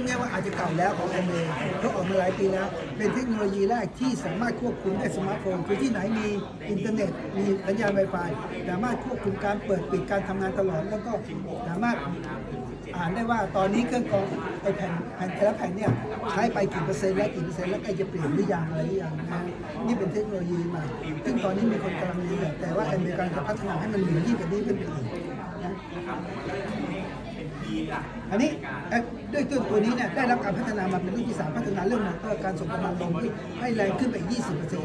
ดง่ายว่าอาจจะเก่าแล้วของแอมเองเขาออกมาหลายปีแล้ว เป็นเทคโนโลยีแรกที่สามารถควบคุมได้สมาร์ทโฟนคือที่ไหนมีอินเทอร์เน็ต มีสัญญาณ Wi-Fi สามารถควบคุมการเปิดปิดการทำงานตลอด แล้วก็สามารถอ่านได้ว่าตอนนี้เครื่องกรองไอแผ่นแผ่นแต่ละแผ่นเนี่ยใช้ไปกี่เปอร์เซ็นต์แล้วกี่เปอร์เซ็นต์แล้วใกล้จะเปลี่ยนหรือยังอะไรหรือยังนะนี่เป็นเทคโนโลยีใหม่ซึ่งตอนนี้มีคนกำลังเรียนแต่ว่าแอมเมริกาจะพัฒนาให้มันเหนือยิ่งกว่านี้ขึ้นไปอีก อันนี้เอ่อด้วยตัวตัวนี้เนี่ยได้รับการพัฒนามาเป็นรุ่นที่ 3 พัฒนาเรื่องมอเตอร์การส่งกำลังลมที่ให้แรงขึ้นไปอีก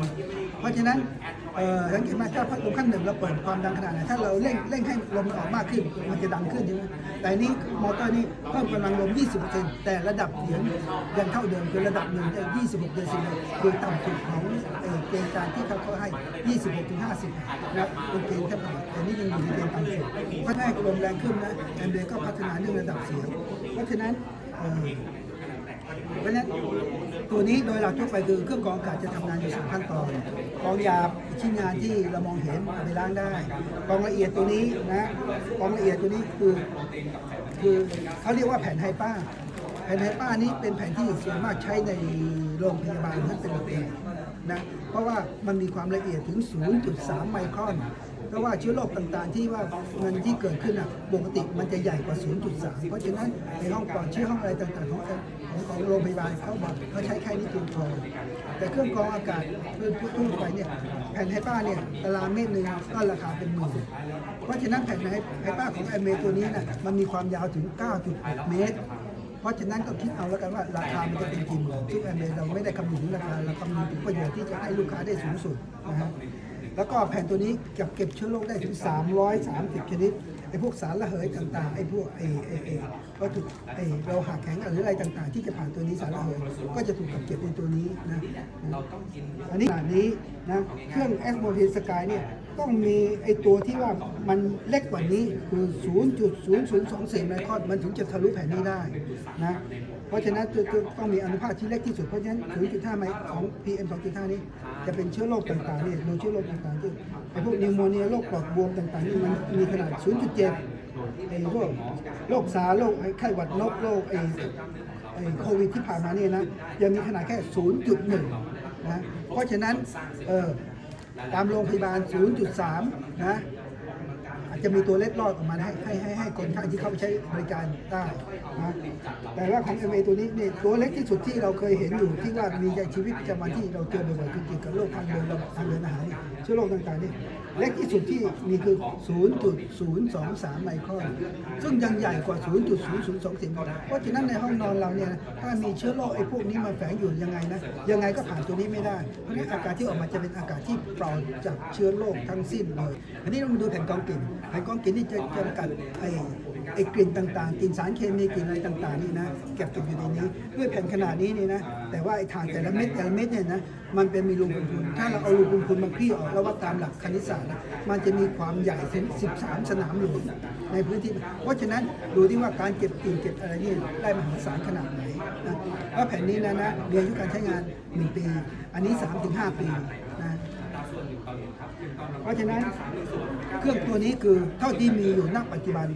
20%เพราะฉะนั้นสังเกตมถ้าพัดลมขั้นหนึ่งเราเปิดความดังขนาดไหนถ้าเราเร่งเร่งให้ลมออกมากขึ้นมันจะดังขึ้นใช่ไหมแต่อันนี้มอเตอร์นี่เพิ่มกำลังลม 20%แต่ระดับเสียงยังเท่าเดิมคือระดับหนึ่งได้26เดซิเบลคือต่ำสุดของ เกณฑ์การที่เขาเขาให้ 26ถึง50นะเป็นเกณฑ์แค่พอแต่นี่ยังอยู่ในเกณฑ์ต่ำสุดเพราะถ้าให้ลมแรงขึ้นนะแอนเดรก็พัฒนาเรื่องระดับเสียง เพราะฉะนั้นเพราะฉะนั้นตัวนี้โดยหลักทั่วไปคือเครื่องกรองอากาศจะทำงานอยู่สามขั้นตอนกรองหยาบชิ้นงานที่เรามองเห็นไปล้างได้กรองละเอียดตัวนี้นะกรองละเอียดตัวนี้คือคือเขาเรียกว่าแผ่นไฮป้าแผ่นไฮป้านี้เป็นแผ่นที่ส่วนมากใช้ในโรงพยาบาลท่านเป็นหลักนะ เพราะว่ามันมีความละเอียดถึง 0.3 ไมครอน เพราะว่าเชื้อโรคต่างๆ ที่ว่ามันที่เกิดขึ้นอะปกติมันจะใหญ่กว่า 0.3 เพราะฉะนั้นในห้องปลอดเชื้อห้องอะไรต่างๆของของโรงพยาบาลเขาบอกเขาใช้แค่นี้เพียงพอแต่เครื่องกรองอากาศเพื่อทั่วไปเนี่ยแผ่นไฮป้าเนี่ยตารางเมตรหนึ่งก็ราคาเป็นหมื่นเพราะฉะนั้นแผ่นไฮป้าของแอมเมตัวนี้น่ะมันมีความยาวถึง9.6เมตร เพราะฉะนั้นก็คิดเอาแล้วกันว่าราคามันจะเป็นจริงซึ่งแอมเบเราไม่ได้คำนึงถึงราคาเราคำนึงถึงประโยชน์ที่จะให้ลูกค้าได้สูงสุดนะฮะแล้วก็แผ่นตัวนี้เก็บเก็บเชื้อโรคได้ถึง 330 ชนิดไอ้พวกสารระเหยต่างๆไอ้พวกไอ้ไอ้ไอ้วัตถุไอ้เราหาแข็งหรืออะไรต่างๆ ที่จะผ่านตัวนี้สารระเหยก็จะถูกเก็บเก็บในตัวนี้นะอันนี้ขนานี้นะเครื่องแอสโมเทสกายเนี่ย ต้องมีไอ้ตัวที่ว่ามันเล็กกว่านี้คือ 0.0024ไมครอนมันถึงจะทะลุแผ่นนี้ได้นะเพราะฉะนั้นจะต้องมีอนุภาคที่เล็กที่สุดเพราะฉะนั้น 0.5 ไมของ PM 2.5 นี้ จะเป็นเชื้อโรคต่างๆนี่โดยเชื้อโรคต่างๆที่ไอพวกนิวโมเนียโรคปอดบวมต่างๆนี่มันมีขนาด 0.7ไอ้พวกโรคซาร์โรคไอ้ไข้หวัดนกโรคไอ้ไอโควิดที่ผ่านมาเนี่ยนะยังมีขนาดแค่ 0.1นะเพราะฉะนั้นเออ ตามโรงพยาบาล 0.3 นะ จะมีตัวเล็กรอดออกมาให้ให้ให้ให้คนข้ที่เข้าไปใช้บริการได้นะแต่ว่าของ MA ตัวนี้เนี่ยตัวเล็กที่สุดที่เราเคยเห็นอยู่ที่ว่ามีในชีวิตประจำวันที่เราเจอบ่อยๆคือเกี่ยวกับโรคทางเดินระบบทางเดินอาหารเชื้อโรคต่างๆนี่เล็กที่สุดที่มีคือ 0.023 ไมครอน ซึ่งยังใหญ่กว่า 0.0024เพราะฉะนั้นในห้องนอนเราเนี่ยถ้ามีเชื้อโรคไอ้พวกนี้มาแฝงอยู่ยังไงนะยังไงก็ผ่านตัวนี้ไม่ได้ เพราะฉะนั้นอากาศที่ออกมาจะเป็นอากาศที่ปลอดจากเชื้อโรคทั้งสิ้นเลยอันนี้เรามาดูแผ่นกองกลิ่นแผ่นกรองกลิ่นนี่จะจำกัดไอ้ไอ้กลิ่นต่างๆกลิ่นสารเคมีกลิ่นอะไรต่างๆนี่นะเก็บเก็บอยู่ในนี้ด้วยแผ่นขนาดนี้นี่นะแต่ว่าไอ้ถ่านแต่ละเม็ดแต่ละเม็ดเนี่ยนะมันเป็นมีรูขุมพรุนถ้าเราเอารูขุมพรุนมาคลี่ออกแล้วว่าตามหลักคณิตศาสตร์นะมันจะมีความใหญ่ถึง13 สนามหลวงในพื้นที่ เพราะฉะนั้นดูที่ว่าการเก็บกลิ่นเก็บอะไรนี่ได้มหาศาลขนาดไหนนะแล้วแผ่นนี้นะนะมีอายุการใช้งาน 1 ปี อันนี้ 3-5 ปีนะ เพราะฉะนั้นเครื่องตัวนี้คือเท่าที่มีอยู่ณปัจจุบัน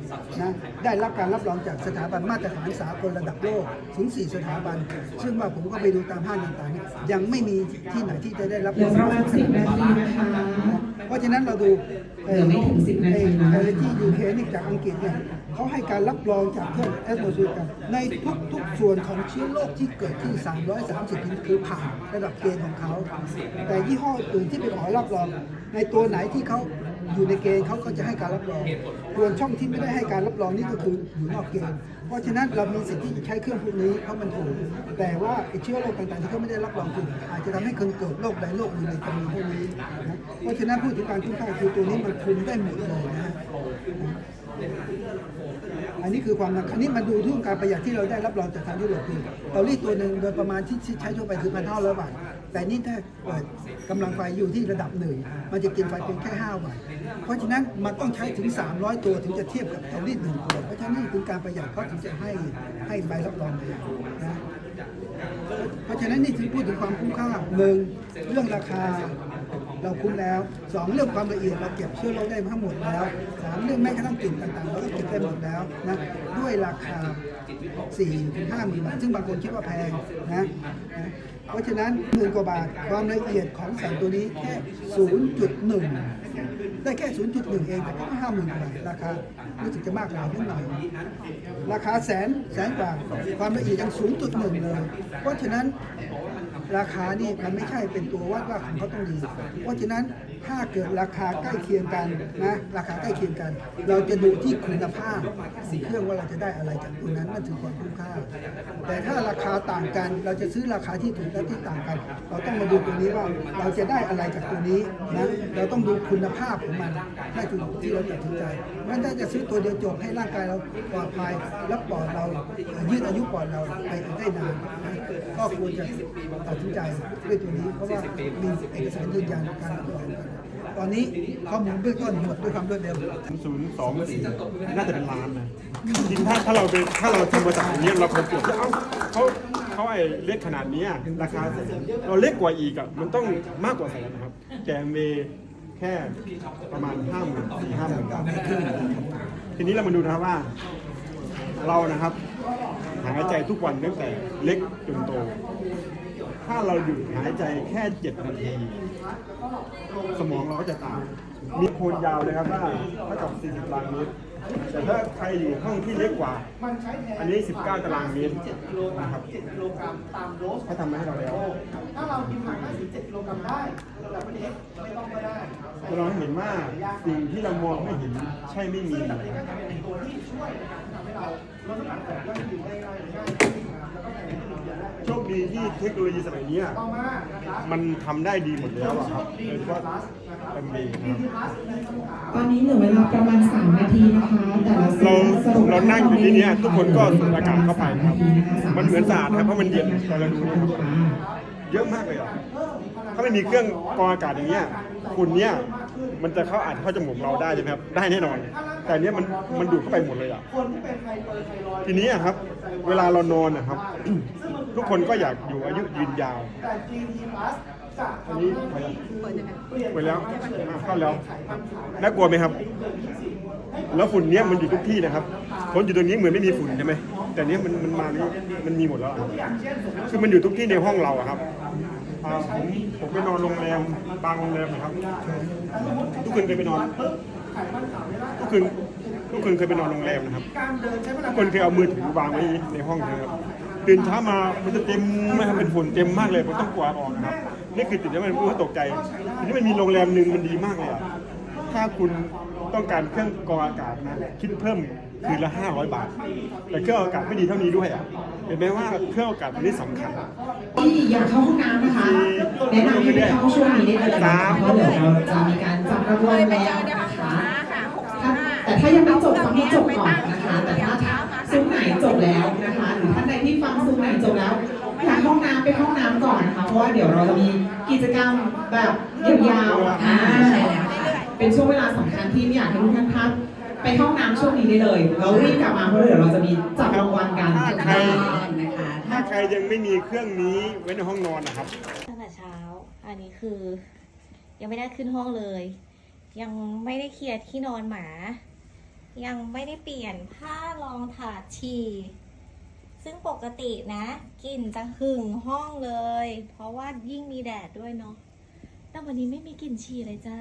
นะได้รับการรับรองจากสถาบันมาตรฐานสากลระดับโลกถึง 4 สถาบัน ซึ่งว่าผมก็ไปดูตามห้างต่างๆเนี่ยยังไม่มีที่ไหนที่จะได้รับเหลือป เพราะฉะนั้นเราดูเหลือไม่ถึง10นาทีนะไอ้ที่ยูเคนี่จากอังกฤษเนี่ยเขาให้การรับรองจากเครื่องแอสโมซูกันในทุกทุกส่วนของเชื้อโรคที่เกิดที่ 330นิดคือผ่านระดับเกณฑ์ของเขา แต่ยี่ห้ออื่นที่ไปขอรับรอง ในตัวไหนที่เขา อยู่ในเกณฑ์เขาก็จะให้การรับรองส่วนช่องที่ไม่ได้ให้การรับรองนี่ก็คืออยู่นอกเกณฑ์เพราะฉะนั้นเรามีสิทธิ์ที่จะใช้เครื่องพวกนี้เพราะมันถูกแต่ว่าเชื้อโรคต่างๆที่เขาไม่ได้รับรองถูกอาจจะทำให้คนเกิดโรคใดโรคหนึ่งในจำนวนพวกนี้นะเพราะฉะนั้นพูดถึงการคุ้มค่าคือตัวนี้มันคุมได้หมดเลยนะ อันนี้คือความหนักอันนี้มาดูเรื่องการประหยัดที่เราได้รับรองจากทางยุโรปคือเตารีดตัวหนึ่งโดยประมาณที่ใช้ทั่วไปคือพันห้าร้อยบาท แต่นี่ถ้าเปิดกำลังไฟอยู่ที่ระดับหนึ่งมันจะกินไฟเพียงแค่5วัตต์เพราะฉะนั้นมันต้องใช้ถึง 300 ตัวถึงจะเทียบกับเตารีดหนึ่งตัวเพราะฉะนั้นนี่คือการประหยัดเขาถึงจะให้ให้ใบรับรองเลยนะเพราะฉะนั้นนี่ถึงพูดถึงความคุ้มค่าหนึ่งเรื่องราคา เราคุ้มแล้วสองเรื่องความละเอียดเราเก็บเชื้อโรคได้ทั้งหมดแล้วสามเรื่องแม้กระทั่งกลิ่นต่างๆเราก็เก็บได้หมดแล้วนะด้วยราคาสี่ถึงห้าหมื่นบาทซึ่งบางคนคิดว่าแพงนะเพราะฉะนั้นหมื่นกว่าบาทความละเอียดของแสงตัวนี้แค่0.1ได้แค่ 0.1 เองแต่ก็ห้าหมื่นกว่าบาทราคารู้สึกจะมากกว่านิดหน่อย ราคาแสนแสนกว่าความละเอียดยัง 0.1 เลย เพราะฉะนั้น ราคานี่มันไม่ใช่เป็นตัววัดว่าของเขาต้องดี เพราะฉะนั้นถ้าเกิดราคาใกล้เคียงกันนะราคาใกล้เคียงกัน เราจะดูที่คุณภาพของเครื่องว่าเราจะได้อะไรจากตัวนั้นนั่นคือความคุ้มค่า แต่ถ้าราคาต่างกันเราจะซื้อราคาที่ถูกและที่ต่างกัน เราต้องมาดูตัวนี้ว่าเราจะได้อะไรจากตัวนี้นะเราต้องดูคุณภาพของมันนั่นคือที่เราตัดสินใจงั้นถ้าจะซื้อตัวเดียวจบให้ร่างกายเราปลอดภัยและปอดเรายืดอายุปอดเราไปได้นาน ก็ควรจะตัดสินใจด้วยตัวนี้เพราะว่ามีเอกสารยืนยันการรับรองกันตอนนี้ข้อมูลเบื้องต้นหมดด้วยความรวดเร็วศูนย์สองสี่น่าจะเป็นล้านนะจริงๆถ้าถ้าเราเป็นถ้าเราทำบริษัทอย่างเงี้ยเราคงเกือบเอ้าเขาเขาไอ้เล็กขนาดเนี้ยราคาแสนเราเล็กกว่าอีกอะมันต้องมากกว่าแสนนะครับแต่เมแค่ประมาณห้าหมื่นสี่ห้าหมื่นทีนี้เรามาดูนะครับว่า เรานะครับ หายใจทุกวันตั้งแต่เล็กจนโต ถ้าเราหยุดหายใจแค่เจ็ดนาที สมองเราก็จะตายมีโคนยาวเลยครับว่าเท่ากับ 40ตารางเมตรแต่ถ้าใครอยู่ห้องที่เล็กกว่า อันนี้ 19 ตารางเมตรนะครับเขาทำมาให้เราแล้ว ถ้าเรากินผักได้ถึง7กิโลกรัมได้ระดับนี้ไม่ต้องก็ได้ เราเห็นว่าสิ่งที่เรามองไม่เห็นใช่ไม่มีโชคดีที่เทคโนโลยีสมัยนี้มันทำได้ดีหมดแล้วครับโดยเฉพาะเอ็มบีครับตอนนี้เหลือเวลาประมาณ 3 นาทีนะคะแต่ละเราสรุปเรานั่งอยู่ที่นี้ทุกคนก็สูดอากาศเข้าไปครับ มันเหมือนสะอาดนะครับเพราะมันเย็นแต่เราดูนะครับเยอะมากเลยอะถ้าไม่มีเครื่องกรองอากาศอย่างเงี้ยฝุ่นเนี้ย มันจะเข้าอัดเข้าจมูกเราได้ใช่ไหมครับได้แน่นอน แต่เนี้ยมันมันดูดเข้าไปหมดเลยอะทีนี้อะครับ เวลาเรานอนนะครับ ทุกคนก็อยากอยู่อายุยืนยาวตอันนี้ไปแล้วเปลี่ยนไปแล้วอะเข้าแล้วน่ากลัวไหมครับ แล้วฝุ่นเนี้ยมันอยู่ทุกที่นะครับคนอยู่ตรงนี้เหมือนไม่มีฝุ่นใช่ไหมแต่เนี้ยมันมันมานี่มันมีหมดแล้วคือมันอยู่ทุกที่ในห้องเราอะครับ อ่าผมผมไปนอนโรงแรมบางโรงแรมนะครับ ทุกคืนเคยไปนอนทุกคืนทุกคืนเคยไปนอนโรงแรมนะครับทุกคนเคยเอามือถือวางไว้ในห้องนะครับตื่นเช้ามามันจะเต็มไม่ครับเป็นฝุ่นเต็มมากเลยผมต้องกวาดออกนะครับนี่คือจุดที่มันรู้ว่าตกใจทีนี้มันมีโรงแรมหนึ่งมันดีมากเลยอะถ้าคุณต้องการเครื่องกรองอากาศนะคิดเพิ่ม คืนละ 500 บาท แต่เครื่องอากาศไม่ดีเท่านี้ด้วยอะเห็นไหมว่าเครื่องอากาศมันนี่สำคัญที่อยากเข้าห้องน้ำนะคะแนะนำให้ไปเข้าช่วงนี้ได้เลยนะคะเพราะเดี๋ยวเราจะมีการจับรางวัลแล้วนะคะถ้าแต่ถ้ายังไม่จบฟังให้จบก่อนนะคะ แต่ถ้าซุ้มไหนจบแล้วนะคะหรือท่านใดที่ฟังซุ้มไหนจบแล้วอยากห้องน้ำไปห้องน้ำก่อนนะคะเพราะว่าเดี๋ยวเราจะมีกิจกรรมแบบยาวๆอ่าเป็นช่วงเวลาสำคัญที่ไม่อยากให้ทุกท่านพลาด ไปห้องน้ำช่วงนี้ได้เลยเรารีบกลับมาเพราะเดี๋ยวเราจะมีจับรางวัลกันใครนะคะ ถ้าใครยังไม่มีเครื่องนี้ไว้ในห้องนอนนะครับ ตั้งแต่เช้า อันนี้คือ ยังไม่ได้ขึ้นห้องเลย ยังไม่ได้เคลียร์ที่นอนหมา ยังไม่ได้เปลี่ยนผ้ารองถาดฉี่ซึ่งปกตินะกลิ่นจะหึงห้องเลย เพราะว่ายิ่งมีแดดด้วยเนาะแต่วันนี้ไม่มีกลิ่นฉี่เลยจ้า